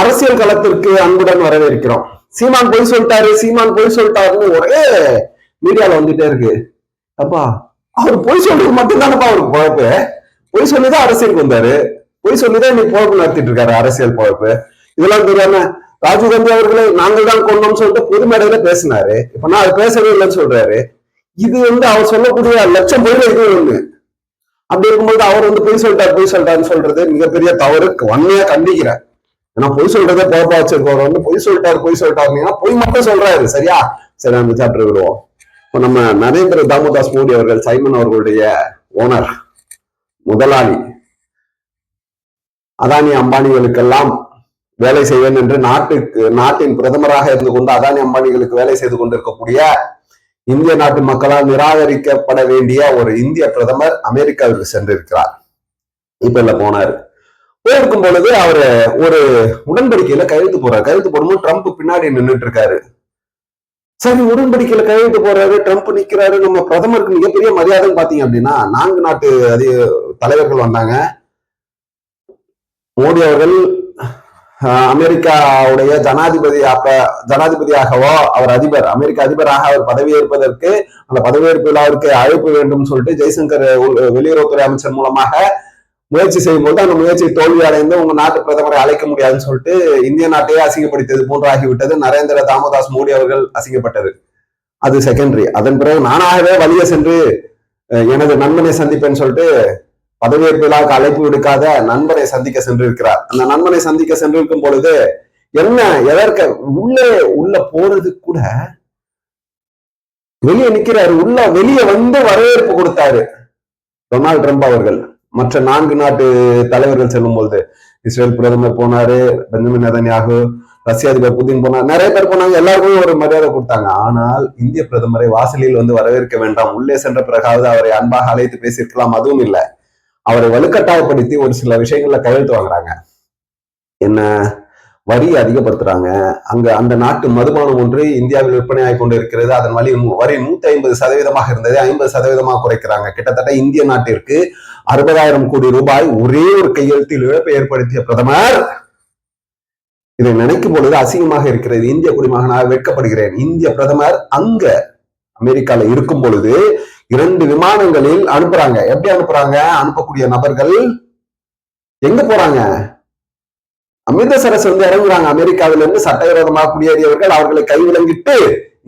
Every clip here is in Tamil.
அரசியல் களத்திற்கு அன்புடன் வரவேற்கிறோம். சீமான் பொய் சொல்லிட்டாரு சீமான் பொய் சொல்லிட்டாருன்னு ஒரே மீடியால வந்துட்டே இருக்கு. அப்பா அவர் பொய் சொல்றது மட்டும்தானப்பா அவருக்கு பொழப்பு? பொய் சொல்லிதான் அரசியலுக்கு வந்தாரு. பொய் சொல்லிதான் இன்னைக்கு பொழப்பு நடத்திட்டு இருக்காரு அரசியல் பொழப்பு. இதெல்லாம் தெரியாம ராஜீவ்காந்தி அவர்களை நாங்கள் தான் கொண்டோம்னு சொல்லிட்டு பொது மேடையில பேசினாரு. இப்ப நான் அது பேசவே இல்லைன்னு சொல்றாரு. இது வந்து அவர் சொல்லக்கூடிய லட்சம் பொருள் இது ஒண்ணு. அப்படி இருக்கும்போது அவர் வந்து பொய் சொல்லிட்டார் பொய் சொல்லிட்டாருன்னு சொல்றது மிகப்பெரிய தவறு. வன்மையா கண்டிக்கிறேன். ஏன்னா பொய் சொல்றத போப்பா வச்சிருக்கவர் வந்து பொய் சொல்லிட்டாரு பொய் சொல்லிட்டாருன்னா பொய் மட்டும் சொல்றாரு சரியா? சரி அந்த சாப்டர் விடுவோம். இப்போ நம்ம நரேந்திர தாமோதாஸ் மோடி அவர்கள் சைமன் அவர்களுடைய ஓனர் முதலாளி அதானி அம்பானிகளுக்கெல்லாம் வேலை செய்வேன் என்று நாட்டுக்கு நாட்டின் பிரதமராக இருந்து கொண்டு அதானி அம்பானிகளுக்கு வேலை செய்து கொண்டிருக்கக்கூடிய இந்திய நாட்டு மக்களால் நிராகரிக்கப்பட வேண்டிய ஒரு இந்திய பிரதமர் அமெரிக்காவிற்கு சென்றிருக்கிறார். இப்ப இல்ல போனாரு. போயிருக்கும் பொழுது அவர் ஒரு உடன்படிக்கையில கையெழுத்து போறாரு. கையெழுத்து போடும்போது ட்ரம்ப் பின்னாடி நின்றுட்டு இருக்காரு சரி உடன்படிக்கையில கையெழுத்து போறாரு ட்ரம்ப் நிக்கிறாரு. நம்ம பிரதமருக்கு மிகப்பெரிய மரியாதைன்னு பாத்தீங்க அப்படின்னா நான்கு நாட்டு அதிக தலைவர்கள் வந்தாங்க. மோடி அவர்கள் அமெரிக்காவுடைய ஜனாதிபதி அப்ப ஜனாதிபதியாகவோ அவர் அதிபர் அமெரிக்க அதிபராக அவர் பதவியேற்பதற்கு அந்த பதவியேற்பு விழாவிற்கு அழைப்பு வேண்டும் சொல்லிட்டு ஜெய்சங்கர் வெளியுறவுத்துறை அமைச்சர் மூலமாக முயற்சி செய்யும் போது அந்த முயற்சி தோல்வி அடைந்து உங்க நாட்டு பிரதமரை அழைக்க முடியாதுன்னு சொல்லிட்டு இந்திய நாட்டையே அசிங்கப்படுத்தியது போன்று ஆகிவிட்டது நரேந்திர தாமோதாஸ் மோடி அவர்கள் அசிங்கப்பட்டது. அது செகண்டரி அதன் பிறகு நானாகவே வழிய சென்று எனது நண்பனை சந்திப்பேன்னு சொல்லிட்டு பதவியேற்பு விழாவுக்கு அழைப்பு விடுக்காத நண்பனை சந்திக்க சென்றிருக்கிறார். அந்த நண்பனை சந்திக்க சென்றிருக்கும் பொழுது என்ன எதற்க? உள்ளே உள்ள போறது கூட வெளியே நிக்கிறாரு. உள்ள வெளியே வந்து வரவேற்பு கொடுத்தாரு. டொனால்ட் ட்ரம்ப் அவர்கள். மற்ற நான்கு நாட்டு தலைவர்கள் செல்லும் பொழுது இஸ்ரேல் பிரதமர் போனாரு பெஞ்சமின் நதன்யாகு ரஷ்ய அதிபர் புதின் போனார் நிறைய பேர் போனாங்க எல்லாருக்குமே ஒரு மரியாதை கொடுத்தாங்க. ஆனால் இந்திய பிரதமரை வாசலில் வந்து வரவேற்க வேண்டாம் உள்ளே சென்ற பிறகாவது அவரை அன்பாக அழைத்து பேசியிருக்கலாம் அதுவும் இல்லை. அவரை வலுக்கட்டாயப்படுத்தி ஒரு சில விஷயங்கள்ல கையெழுத்து வாங்குறாங்க. என்ன? வரி அதிகப்படுத்துறாங்க. அங்க அந்த நாட்டு மதுபானம் ஒன்று இந்தியாவில் விற்பனையாகி கொண்டு இருக்கிறது அதன் வழி வரி நூத்தி ஐம்பது சதவீதமாக இருந்தது ஐம்பது சதவீதமாக குறைக்கிறாங்க. கிட்டத்தட்ட இந்திய நாட்டிற்கு அறுபதாயிரம் கோடி ரூபாய் ஒரே ஒரு கையெழுத்தில் இழப்பை ஏற்படுத்திய பிரதமர். இதை நினைக்கும் பொழுது அசிங்கமாக இருக்கிறது. இந்திய குடிமகனாக வெட்கப்படுகிறேன். இந்திய பிரதமர் அங்க அமெரிக்கால இருக்கும் பொழுது இரண்டு விமானங்களில் அனுப்புறாங்க. எப்படி அனுப்புறாங்க? அனுப்பக்கூடிய நபர்கள் எங்க போறாங்க? அமிர்தசரஸ் வந்து இறங்குறாங்க. அமெரிக்காவிலிருந்து சட்டவிரோதமாக குடியேறியவர்கள் அவர்களை கைவிலங்கிட்டு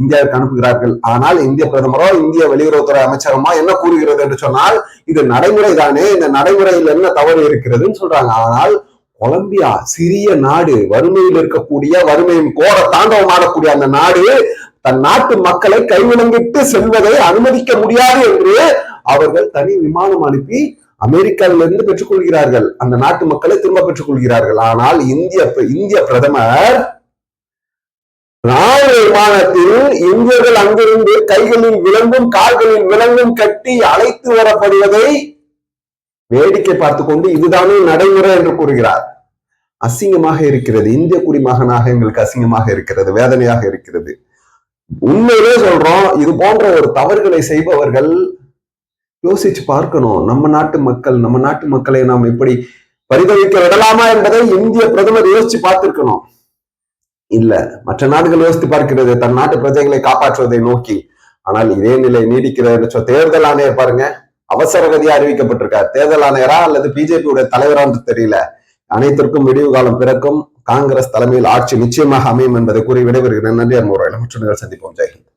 இந்தியாவிற்கு அனுப்புகிறார்கள். ஆனால் இந்திய பிரதமரோ இந்திய வெளியுறவுத்துறை அமைச்சரமா என்ன கூறுகிறது என்று சொன்னால் இது நடைமுறை தானே இந்த நடைமுறையில் என்ன தவறு இருக்கிறதுன்னு சொல்றாங்க. ஆனால் கொலம்பியா சிறிய நாடு வறுமையில் இருக்கக்கூடிய வறுமையின் கோர தாண்டவம் ஆடக்கூடிய அந்த நாடு தன் நாட்டு மக்களை கைவிலங்கிட்டு செல்வதை அனுமதிக்க முடியாது என்று அவர்கள் தனி விமானம் அனுப்பி அமெரிக்காவிலிருந்து பெற்றுக்கொள்கிறார்கள். அந்த நாட்டு மக்களை திரும்ப பெற்றுக் கொள்கிறார்கள் ஆனால் இந்திய இந்திய பிரதமர் ராணுவ விமானத்தில் இந்தியர்கள் அங்கிருந்து கைகளில் விலங்கும் கால்களில் விலங்கும் கட்டி அழைத்து வரப்படுவதை வேடிக்கை பார்த்து கொண்டு இதுதானே நடைமுறை என்று கூறுகிறார். அசிங்கமாக இருக்கிறது. இந்திய குடிமகனாக எங்களுக்கு அசிங்கமாக இருக்கிறது. வேதனையாக இருக்கிறது. உண்மையிலே சொல்றோம் இது போன்ற ஒரு தவறுகளை செய்பவர்கள் யோசிச்சு பார்க்கணும். நம்ம நாட்டு மக்கள் நம்ம நாட்டு மக்களை நாம் எப்படி பரிதவிக்க விடலாமா என்பதை இந்திய பிரதமர் யோசிச்சு பார்த்திருக்கணும். இல்ல. மற்ற நாடுகள் யோசித்து பார்க்கிறது. தன் நாட்டு பிரஜைகளை காப்பாற்றுவதை நோக்கி. ஆனால் இதே நிலை நீடிக்கிறது தேர்தல் ஆணையர் பாருங்க. அவசர கதியா அறிவிக்கப்பட்டிருக்கார். தேர்தல் ஆணையரா அல்லது பிஜேபியுடைய தலைவரான்னு தெரியல. அனைத்திற்கும் விடிவு காலம் பிறக்கும். காங்கிரஸ் தலைமையில் ஆட்சி நிச்சயமாக அமையும் என்பதை கூறி விடைபெறுகிறேன். நன்றி அன்புரையில் மற்ற சந்திப்போம். ஜெயஹிந்த்